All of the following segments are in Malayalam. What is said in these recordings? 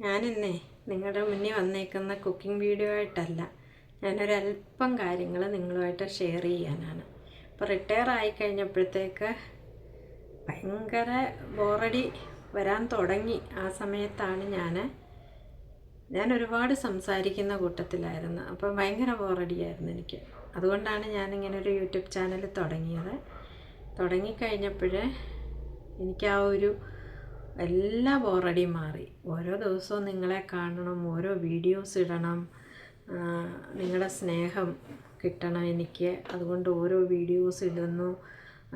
ഞാനിന്നേ നിങ്ങളുടെ മുന്നിൽ വന്നേക്കുന്ന കുക്കിംഗ് വീഡിയോ ആയിട്ടല്ല. ഞാനൊരല്പം കാര്യങ്ങൾ നിങ്ങളുമായിട്ട് ഷെയർ ചെയ്യാനാണ്. ഇപ്പോൾ റിട്ടയർ ആയി കഴിഞ്ഞപ്പോഴത്തേക്ക് ഭയങ്കര ബോറടി വരാൻ തുടങ്ങി ആ സമയത്താണ് ഞാൻ ഞാൻ ഒരുപാട് സംസാരിക്കുന്ന കൂട്ടത്തിലായിരുന്നു. അപ്പം ഭയങ്കര ബോറടിയായിരുന്നു എനിക്ക്. അതുകൊണ്ടാണ് ഞാനിങ്ങനെ ഒരു യൂട്യൂബ് ചാനൽ തുടങ്ങിയത്. തുടങ്ങിക്കഴിഞ്ഞപ്പോൾ എനിക്ക് ആ ഒരു എല്ലാ ബോറടിയും മാറി. ഓരോ ദിവസവും നിങ്ങളെ കാണണം ഓരോ വീഡിയോസ് ഇടണം നിങ്ങളുടെ സ്നേഹം കിട്ടണം എനിക്ക്. അതുകൊണ്ട് ഓരോ വീഡിയോസ് ഇടുന്നു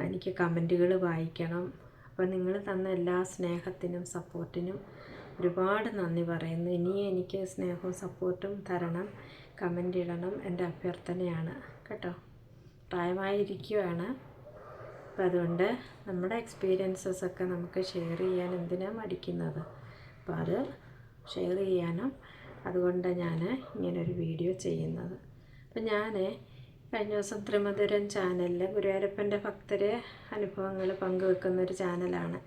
എനിക്ക് കമന്റുകൾ വായിക്കണം. അപ്പോൾ നിങ്ങൾ തന്ന എല്ലാ സ്നേഹത്തിനും സപ്പോർട്ടിനും ഒരുപാട് നന്ദി പറയുന്നു. ഇനിയും എനിക്ക് സ്നേഹവും സപ്പോർട്ടും തരണം കമന്റ് ഇടണം. എന്റെ അഭ്യർത്ഥനയാണ്. കേട്ടോ? പ്രായമായിരിക്കുകയാണ് അപ്പം അതുകൊണ്ട് നമ്മുടെ എക്സ്പീരിയൻസസ് ഒക്കെ നമുക്ക് ഷെയർ ചെയ്യാൻ എന്തിനാണ് മടിക്കുന്നത്? അപ്പോൾ അത് ഷെയർ ചെയ്യാനും അതുകൊണ്ട് ഞാൻ ഇങ്ങനൊരു വീഡിയോ ചെയ്യുന്നത്. അപ്പം ഞാൻ കഴിഞ്ഞ ദിവസം ത്രിമധുരൻ ചാനലിൽ ഗുരുവായൂരപ്പന്റെ ഭക്തരെ അനുഭവങ്ങൾ പങ്കുവെക്കുന്ന ഒരു ചാനലാണ്.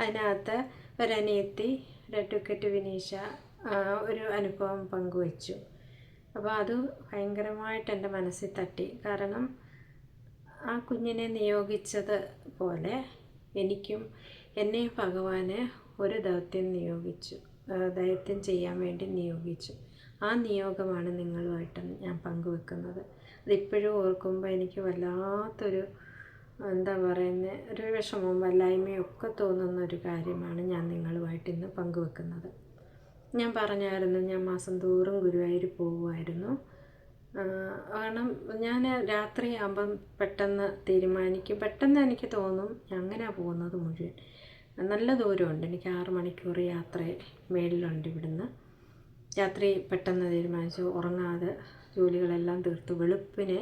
അതിനകത്ത് ഒരനിയത്തി ടിക്കറ്റ് വിനീഷ ഒരു അനുഭവം പങ്കുവച്ചു. അപ്പോൾ അത് ഭയങ്കരമായിട്ട് എന്റെ മനസ്സിൽ തട്ടി. കാരണം ആ കുഞ്ഞിനെ നിയോഗിച്ചത് പോലെ എനിക്കും എന്നെ ഭഗവാന് ഒരു ദൗത്യം നിയോഗിച്ചു ദൗത്യം ചെയ്യാൻ വേണ്ടി നിയോഗിച്ചു. ആ നിയോഗമാണ് നിങ്ങളുമായിട്ട് ഞാൻ പങ്കുവെക്കുന്നത്. അതിപ്പോഴും ഓർക്കുമ്പോൾ എനിക്ക് വല്ലാത്തൊരു എന്താ പറയുന്നത് ഒരു വിഷമവും വല്ലായ്മയും ഒക്കെ തോന്നുന്ന ഒരു കാര്യമാണ് ഞാൻ നിങ്ങളുമായിട്ട് ഇന്ന് പങ്കുവെക്കുന്നത്. ഞാൻ പറഞ്ഞായിരുന്നു ഞാൻ മാസം തോറും ഗുരുവായൂർ പോകുമായിരുന്നു കാരണം ഞാൻ രാത്രിയാകുമ്പം പെട്ടെന്ന് തീരുമാനിക്കും. പെട്ടെന്ന് എനിക്ക് തോന്നും അങ്ങനെ പോകുന്നത് മുഴുവൻ. നല്ല ദൂരമുണ്ട്. എനിക്ക് ആറ് മണിക്കൂർ യാത്ര മേളിലുണ്ട് ഇവിടുന്ന്. രാത്രി പെട്ടെന്ന് തീരുമാനിച്ചു. ഉറങ്ങാതെ ജോലികളെല്ലാം തീർത്ത്. വെളുപ്പിനെ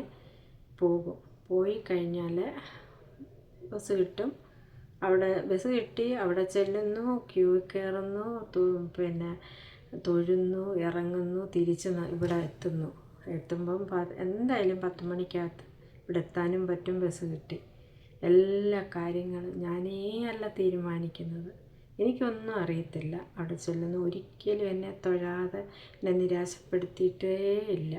പോകും. പോയി കഴിഞ്ഞാൽ ബസ് കിട്ടും. അവിടെ ബസ് കിട്ടി അവിടെ ചെല്ലുന്നു ക്യൂ കയറുന്നു പിന്നെ തൊഴുന്നു ഇറങ്ങുന്നു തിരിച്ച് ഇവിടെ എത്തുന്നു. എത്തുമ്പം എന്തായാലും പത്ത് മണിക്കകത്ത് ഇവിടെ എത്താനും പറ്റും ബസ് കിട്ടി. എല്ലാ കാര്യങ്ങളും ഞാനേ അല്ല തീരുമാനിക്കുന്നത്. എനിക്കൊന്നും അറിയത്തില്ല. അവിടെ ചെല്ലുന്ന ഒരിക്കലും എന്നെ തൊഴാതെ എന്നെ നിരാശപ്പെടുത്തിയിട്ടേ ഇല്ല.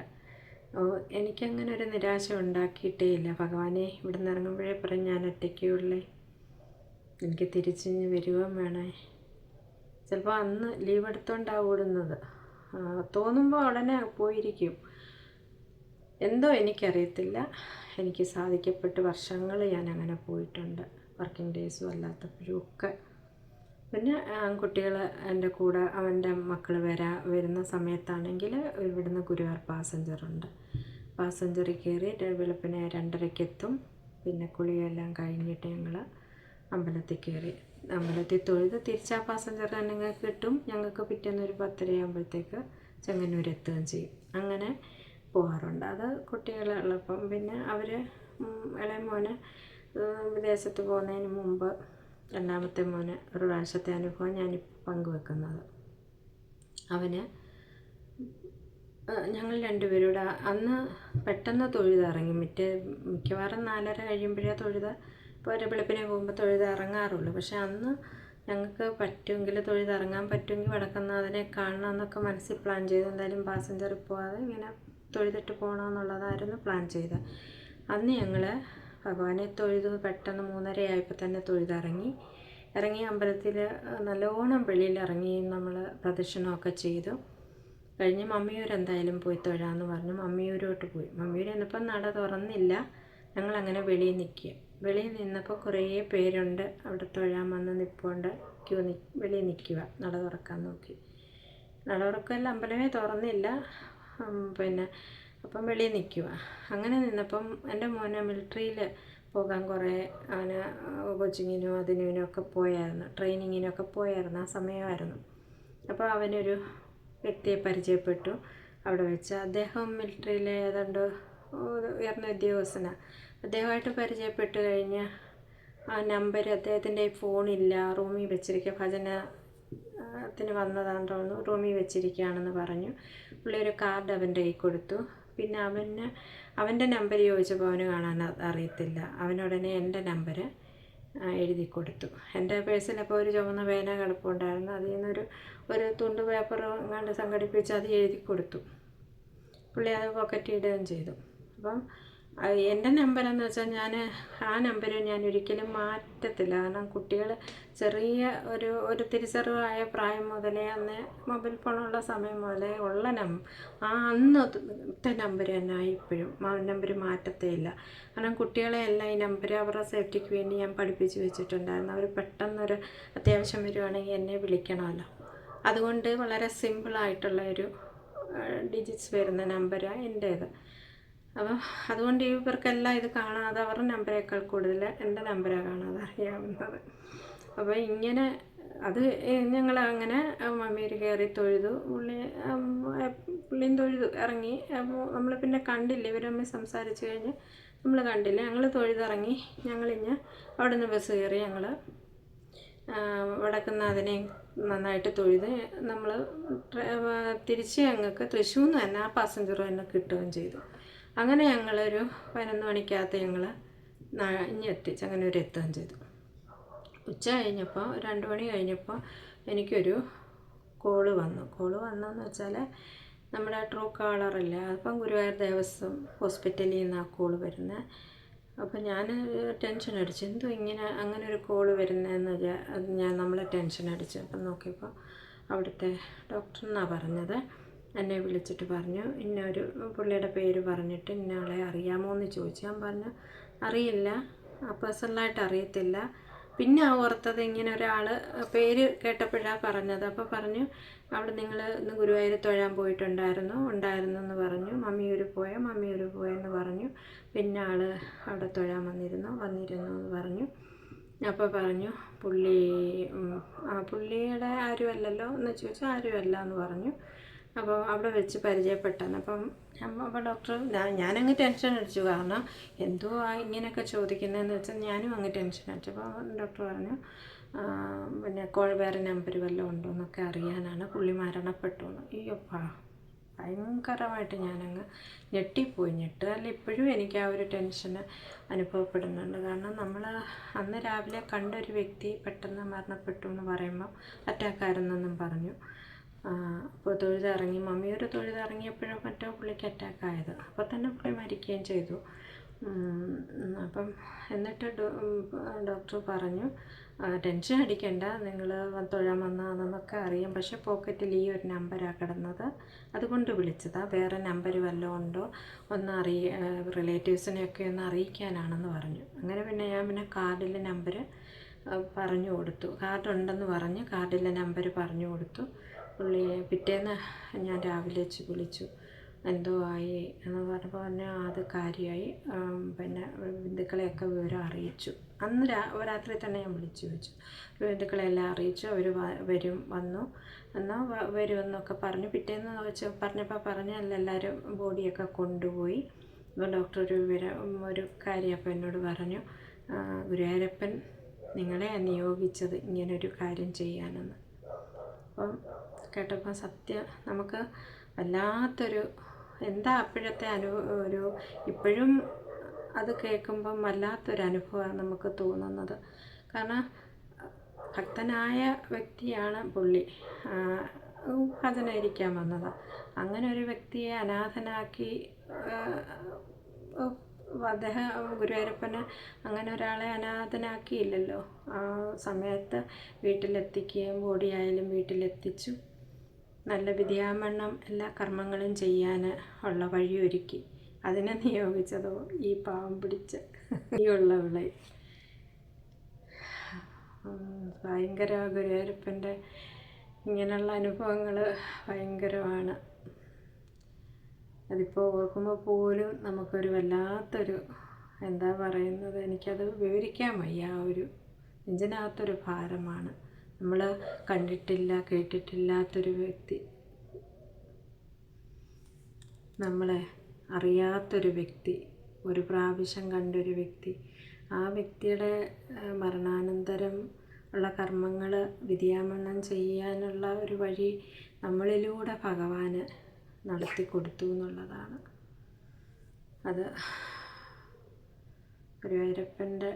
എനിക്കങ്ങനെ ഒരു നിരാശ ഉണ്ടാക്കിയിട്ടേ ഇല്ല. ഭഗവാനെ ഇവിടെ നിന്ന് ഇറങ്ങുമ്പോഴേ പറയും ഞാൻ ഒറ്റയ്ക്കേ ഉള്ളേ. എനിക്ക് തിരിച്ചിഞ്ഞ് വരുവാൻ വേണേ. ചിലപ്പോൾ അന്ന് ലീവ് എടുത്തോണ്ടാണ് ഓടുന്നത്. തോന്നുമ്പോൾ ഉടനെ പോയിരിക്കും. എന്തോ എനിക്കറിയത്തില്ല. എനിക്ക് സാധിക്കപ്പെട്ട് വർഷങ്ങൾ ഞാൻ അങ്ങനെ പോയിട്ടുണ്ട്. വർക്കിംഗ് ഡേയ്സും അല്ലാത്തപ്പോഴും ഒക്കെ. പിന്നെ ആൺകുട്ടികൾ എന്റെ കൂടെ അവന്റെ മക്കൾ വരാ വരുന്ന സമയത്താണെങ്കിൽ ഇവിടുന്ന് ഗുരുവാർ പാസഞ്ചറുണ്ട് പാസഞ്ചറിൽ കയറി വെളുപ്പിനെ രണ്ടരയ്ക്കെത്തും പിന്നെ കുളിയെല്ലാം കഴിഞ്ഞിട്ട് ഞങ്ങൾ അമ്പലത്തിൽ കയറി. അമ്പലത്തിൽ തൊഴുത് തിരിച്ച് ആ പാസഞ്ചർ തന്നെ കിട്ടും. ഞങ്ങൾക്ക് പിറ്റേന്ന് ഒരു പത്തരയാകുമ്പോഴത്തേക്ക് ചെങ്ങന്നൂർ എത്തുകയും ചെയ്യും. അങ്ങനെ പോകാറുണ്ട്. അത് കുട്ടികളുള്ളപ്പം പിന്നെ അവർ ഇളയ മോന് വിദേശത്ത് പോകുന്നതിന് മുമ്പ് രണ്ടാമത്തെ മോന് ഒരു പ്രാവശ്യത്തെ അനുഭവം ഞാൻ പങ്കുവെക്കുന്നത്. അവന് ഞങ്ങൾ രണ്ടുപേരൂടെ അന്ന് പെട്ടെന്ന് തൊഴുതിറങ്ങി. മറ്റേ മിക്കവാറും നാലര കഴിയുമ്പോഴേ തൊഴുത് ഇപ്പോൾ ഒരു വെളുപ്പിനെ പോകുമ്പോൾ തൊഴുതിറങ്ങാറുള്ളൂ. പക്ഷെ അന്ന് ഞങ്ങൾക്ക് പറ്റുമെങ്കിൽ തൊഴുതിറങ്ങാൻ പറ്റുമെങ്കിൽ വടക്കനാഥനെ കാണണം എന്നൊക്കെ മനസ്സിൽ പ്ലാൻ ചെയ്ത്. എന്തായാലും പാസഞ്ചറിൽ പോകാതെ ഇങ്ങനെ തൊഴുതിട്ട് പോകണമെന്നുള്ളതായിരുന്നു പ്ലാൻ ചെയ്തത്. അന്ന് ഞങ്ങൾ ഭഗവാനെ തൊഴുത് പെട്ടെന്ന് മൂന്നരയായപ്പോൾ തന്നെ തൊഴുതിറങ്ങി. ഇറങ്ങി അമ്പലത്തിൽ നല്ലോണം വെളിയിൽ ഇറങ്ങി നമ്മൾ പ്രദക്ഷിണമൊക്കെ ചെയ്തു. കഴിഞ്ഞ് മമ്മിയൂർ എന്തായാലും പോയി തൊഴാമെന്ന് പറഞ്ഞു. മമ്മിയൂരോട്ട് പോയി. മമ്മിയൂർ എന്നപ്പോൾ നട തുറന്നില്ല. ഞങ്ങളങ്ങനെ വെളിയിൽ നിൽക്കുക വെളിയിൽ നിന്നപ്പോൾ കുറേ പേരുണ്ട്. അവിടെ തൊഴാൻ വന്ന് നിൽപ്പുണ്ട് ക്യൂ നി വെളിയിൽ നിൽക്കുക നട തുറക്കാൻ നോക്കി. നട തുറക്കല്ല അമ്പലമേ തുറന്നില്ല. പിന്നെ അപ്പം വെളിയിൽ നിൽക്കുക അങ്ങനെ നിന്നപ്പം എന്റെ മോനെ മിലിറ്ററിയിൽ പോകാൻ കുറേ അവന് കോച്ചിങ്ങിനും അതിനും ഇതിനും ഒക്കെ പോയായിരുന്നു ട്രെയിനിങ്ങിനൊക്കെ പോയായിരുന്നു ആ സമയമായിരുന്നു. അപ്പോൾ അവനൊരു വ്യക്തിയെ പരിചയപ്പെട്ടു. അവിടെ വെച്ച് അദ്ദേഹം മിലിറ്ററിയിലെ ഏതാണ്ട് ഉയർന്ന ഉദ്യോഗസ്ഥനാണ് അദ്ദേഹമായിട്ട് പരിചയപ്പെട്ട് കഴിഞ്ഞ് ആ നമ്പർ അദ്ദേഹത്തിന്റെ ഫോണില്ല റൂമിൽ വെച്ചിരിക്കുക ഭജന ത്തിന് വന്നതാണെന്ന് തോന്നുന്നു റൂമിൽ വെച്ചിരിക്കുകയാണെന്ന് പറഞ്ഞു. പുള്ളി ഒരു കാർഡ് അവന്റെ കയ്യിൽ കൊടുത്തു. പിന്നെ അവന് അവന്റെ നമ്പർ ചോദിച്ചപ്പോൾ അവന് കാണാൻ അറിയത്തില്ല. അവനുടനെ എന്റെ നമ്പർ എഴുതി കൊടുത്തു. എന്റെ പേഴ്സിലപ്പോൾ ഒരു ചുവന്ന പേന കിടപ്പുണ്ടായിരുന്നു. അതിൽ നിന്നൊരു ഒരു തുണ്ട് പേപ്പർ കണ്ട് സംഘടിപ്പിച്ച് അത് എഴുതി കൊടുത്തു. പുള്ളി അത് പോക്കറ്റ് ഇടുകയും ചെയ്തു. അപ്പം എന്റെ നമ്പർ എന്ന് വെച്ചാൽ ഞാൻ ആ നമ്പർ ഞാൻ ഒരിക്കലും മാറ്റത്തില്ല. കാരണം കുട്ടികൾ ചെറിയ ഒരു ഒരു തിരിച്ചറിവായ പ്രായം മുതലേ അന്ന് മൊബൈൽ ഫോണുള്ള സമയം മുതലേ ഉള്ള നം ആ അന്നത്തെ നമ്പർ തന്നെ ഇപ്പോഴും നമ്പർ മാറ്റത്തേ ഇല്ല. കാരണം കുട്ടികളെ എല്ലാം ഈ നമ്പർ അവരുടെ സേഫ്റ്റിക്ക് വേണ്ടി ഞാൻ പഠിപ്പിച്ച് വെച്ചിട്ടുണ്ടായിരുന്നു. അവർ പെട്ടെന്നൊരു അത്യാവശ്യം വരുവാണെങ്കിൽ എന്നെ വിളിക്കണമല്ലോ. അതുകൊണ്ട് വളരെ സിമ്പിളായിട്ടുള്ള ഒരു ഡിജിറ്റ്സ് വരുന്ന നമ്പരാണ് എന്റേത്. അപ്പം അതുകൊണ്ട് ഇവർക്കെല്ലാം ഇത് കാണാതെ അവരുടെ നമ്പറേക്കാൾ കൂടുതൽ എന്റെ നമ്പരാണ് കാണാതെ അറിയാവുന്നത്. അപ്പോൾ ഇങ്ങനെ അത് ഞങ്ങൾ അങ്ങനെ മമ്മീര് കയറി തൊഴുതു. പുള്ളി പുള്ളിയും തൊഴുതു ഇറങ്ങി. അപ്പോൾ നമ്മൾ പിന്നെ കണ്ടില്ല. ഇവരമ്മ സംസാരിച്ച് കഴിഞ്ഞ് നമ്മൾ കണ്ടില്ല. ഞങ്ങൾ തൊഴുതിറങ്ങി. ഞങ്ങളിഞ്ഞ് അവിടെ നിന്ന് ബസ് കയറി ഞങ്ങൾ അതിനെ നന്നായിട്ട് തൊഴുത് നമ്മൾ തിരിച്ച് ഞങ്ങൾക്ക് തൃശ്ശൂർ നിന്ന് തന്നെ ആ പാസഞ്ചർ തന്നെ കിട്ടുകയും ചെയ്തു. അങ്ങനെ ഞങ്ങളൊരു പതിനൊന്ന് മണിക്കകത്ത് ഞങ്ങൾ അങ്ങനെ ഒരു എത്തുകയും ചെയ്തു. ഉച്ച കഴിഞ്ഞപ്പോൾ രണ്ട് മണി കഴിഞ്ഞപ്പോൾ എനിക്കൊരു കോൾ വന്നു. കോൾ വന്നതെന്ന് വെച്ചാൽ നമ്മുടെ ട്രൂ കാളറല്ലേ അപ്പം ഗുരുവായൂർ ദേവസ്വം ഹോസ്പിറ്റലിൽ നിന്ന് ആ കോൾ വരുന്നത് അപ്പോൾ ഞാൻ ടെൻഷൻ അടിച്ചു. എന്തോ ഇങ്ങനെ അങ്ങനെ ഒരു കോൾ വരുന്നതെന്ന് ഞാൻ നമ്മൾ ടെൻഷൻ അടിച്ചു. അപ്പം നോക്കിയപ്പോൾ അവിടുത്തെ ഡോക്ടർ എന്നാണ് പറഞ്ഞത് എന്നെ വിളിച്ചിട്ട് പറഞ്ഞു ഇന്ന ഒരു പുള്ളിയുടെ പേര് പറഞ്ഞിട്ട് ഇന്ന ആളെ അറിയാമോ എന്ന് ചോദിച്ചു ഞാൻ പറഞ്ഞു അറിയില്ല പേഴ്സണലായിട്ട് അറിയത്തില്ല. പിന്നെ ഓർത്തത് ഇങ്ങനെ ഒരാൾ പേര് കേട്ടപ്പോഴാണ് പറഞ്ഞത്. അപ്പോൾ പറഞ്ഞു അവിടെ നിങ്ങൾ ഇന്ന് ഗുരുവായൂർ തൊഴാൻ പോയിട്ടുണ്ടായിരുന്നു ഉണ്ടായിരുന്നു എന്ന് പറഞ്ഞു. മമ്മിയൂർ പോയ? മമ്മിയൂർ പോയെന്ന് പറഞ്ഞു. പിന്നെ ആൾ അവിടെ തൊഴാൻ വന്നിരുന്നു വന്നിരുന്നു എന്ന് പറഞ്ഞു. അപ്പോൾ പറഞ്ഞു പുള്ളി ആ പുള്ളിയുടെ ആരുമല്ലല്ലോ? എന്ന് ചോദിച്ചാൽ ആരുമല്ല എന്ന് പറഞ്ഞു. അപ്പോൾ അവിടെ വെച്ച് പരിചയപ്പെട്ടാണ് അപ്പം അപ്പോൾ ഡോക്ടർ ഞാനങ്ങ് ടെൻഷൻ അടിച്ചു. കാരണം എന്തോ ഇങ്ങനെയൊക്കെ ചോദിക്കുന്നതെന്ന് വെച്ചാൽ ഞാനും അങ്ങ് ടെൻഷൻ അടിച്ചു. അപ്പോൾ ഡോക്ടർ പറഞ്ഞു പിന്നെ കോൾ വേറെ നമ്പർ വല്ലതും ഉണ്ടോ എന്നൊക്കെ അറിയാനാണ് പുള്ളി മരണപ്പെട്ടു എന്ന് അയ്യോപ്പാ ഭയങ്കരമായിട്ട് ഞാനങ്ങ് ഞെട്ടിപ്പോയി. ഞെട്ടുകല്ല ഇപ്പോഴും എനിക്ക് ആ ഒരു ടെൻഷൻ അനുഭവപ്പെടുന്നുണ്ട്. കാരണം നമ്മൾ അന്ന് രാവിലെ കണ്ടൊരു വ്യക്തി പെട്ടെന്ന് മരണപ്പെട്ടു എന്ന് പറയുമ്പോൾ അറ്റാക്കായിരുന്നെന്നും പറഞ്ഞു. അപ്പോൾ തൊഴുതിറങ്ങി. മമ്മിയൊരു തൊഴുതിറങ്ങിയപ്പോഴോ മറ്റോ പുള്ളിക്ക് അറ്റാക്ക് ആയത്. അപ്പോൾ തന്നെ പുള്ളി മരിക്കുകയും ചെയ്തു. അപ്പം എന്നിട്ട് ഡോക്ടർ പറഞ്ഞു ടെൻഷൻ അടിക്കണ്ട. നിങ്ങൾ തൊഴാൻ വന്നതാണെന്നൊക്കെ അറിയാം. പക്ഷേ പോക്കറ്റിൽ ഈ ഒരു നമ്പരാണ് കിടന്നത്. അതുകൊണ്ട് വിളിച്ചതാ. വേറെ നമ്പർ വല്ലതും ഉണ്ടോ? ഒന്ന് അറിയ റിലേറ്റീവ്സിനെയൊക്കെ ഒന്ന് അറിയിക്കാനാണെന്ന് പറഞ്ഞു. അങ്ങനെ പിന്നെ ഞാൻ പിന്നെ കാർഡിലെ നമ്പർ പറഞ്ഞു കൊടുത്തു. കാർഡുണ്ടെന്ന് പറഞ്ഞ്. കാർഡിലെ നമ്പർ പറഞ്ഞു കൊടുത്തു. പുള്ളിയെ പിറ്റേന്ന് ഞാൻ രാവിലെ വെച്ച് വിളിച്ചു. എന്തോ ആയി എന്ന് പറഞ്ഞപ്പോൾ തന്നെ അത് കാര്യമായി പിന്നെ ബന്ധുക്കളെയൊക്കെ വിവരം അറിയിച്ചു. അന്ന് രാ രാത്രി തന്നെ ഞാൻ വിളിച്ചു വെച്ചു ബന്ധുക്കളെല്ലാം അറിയിച്ചു അവർ വരും വന്നു. എന്നാൽ വരുമെന്നൊക്കെ പറഞ്ഞു. പിറ്റേന്ന് വെച്ച് പറഞ്ഞപ്പോൾ പറഞ്ഞ് എല്ലാവരും ബോഡിയൊക്കെ കൊണ്ടുപോയി. അപ്പോൾ ഡോക്ടർ ഒരു വിവരം ഒരു കാര്യം അപ്പം എന്നോട് പറഞ്ഞു "ആ, ഗുരുവായൂരപ്പൻ നിങ്ങളെ നിയോഗിച്ചത് ഇങ്ങനൊരു കാര്യം ചെയ്യാനെന്ന്. അപ്പം കേട്ടപ്പോൾ സത്യം നമുക്ക് വല്ലാത്തൊരു എന്താ അപ്പോഴത്തെ അനു ഒരു ഇപ്പോഴും അത് കേൾക്കുമ്പം വല്ലാത്തൊരു അനുഭവമാണ് നമുക്ക് തോന്നുന്നത്. കാരണം ഭക്തനായ വ്യക്തിയാണ് പുള്ളി. ഭജനായിരിക്കാൻ വന്നത്. അങ്ങനെ ഒരു വ്യക്തിയെ അനാഥനാക്കി അദ്ദേഹം ഗുരുവായൂരപ്പന് അങ്ങനെ ഒരാളെ അനാഥനാക്കിയില്ലല്ലോ. ആ സമയത്ത് വീട്ടിലെത്തിക്കുകയും ബോഡിയായാലും വീട്ടിലെത്തിച്ചു. നല്ല വിദ്യാമണ്ണം എല്ലാ കർമ്മങ്ങളും ചെയ്യാൻ ഉള്ള വഴിയൊരുക്കി. അതിനെ നിയോഗിച്ചതോ ഈ പാവം പിടിച്ച ഈ ഉള്ളവളെ. ഭയങ്കര ഗുരുവായൂരപ്പന്റെ ഇങ്ങനെയുള്ള അനുഭവങ്ങൾ ഭയങ്കരമാണ്. അതിപ്പോൾ ഓർക്കുമ്പോൾ പോലും നമുക്കൊരു വല്ലാത്തൊരു എന്താ പറയുന്നത് എനിക്കത് വിവരിക്കാൻ വയ്യ. ആ ഒരു നെഞ്ചിനകത്തൊരു ഭാരമാണ്. നമ്മൾ കണ്ടിട്ടില്ല കേട്ടിട്ടില്ലാത്തൊരു വ്യക്തി. നമ്മളെ അറിയാത്തൊരു വ്യക്തി ഒരു പ്രാവശ്യം കണ്ടൊരു വ്യക്തി. ആ വ്യക്തിയുടെ മരണാനന്തരം ഉള്ള കർമ്മങ്ങൾ വിധിയാമണ്ണം ചെയ്യാനുള്ള ഒരു വഴി നമ്മളിലൂടെ ഭഗവാന് നടത്തി കൊടുത്തു എന്നുള്ളതാണ്. അത് ഗുരുവായൂരപ്പന്റെ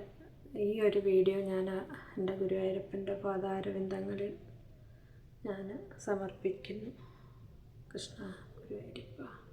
ഈ ഒരു വീഡിയോ ഞാൻ എന്റെ ഗുരുവായൂരപ്പന്റെ പാതാരവിന്ദങ്ങളിൽ ഞാൻ സമർപ്പിക്കുന്നു. കൃഷ്ണ ഗുരുവായൂരപ്പ.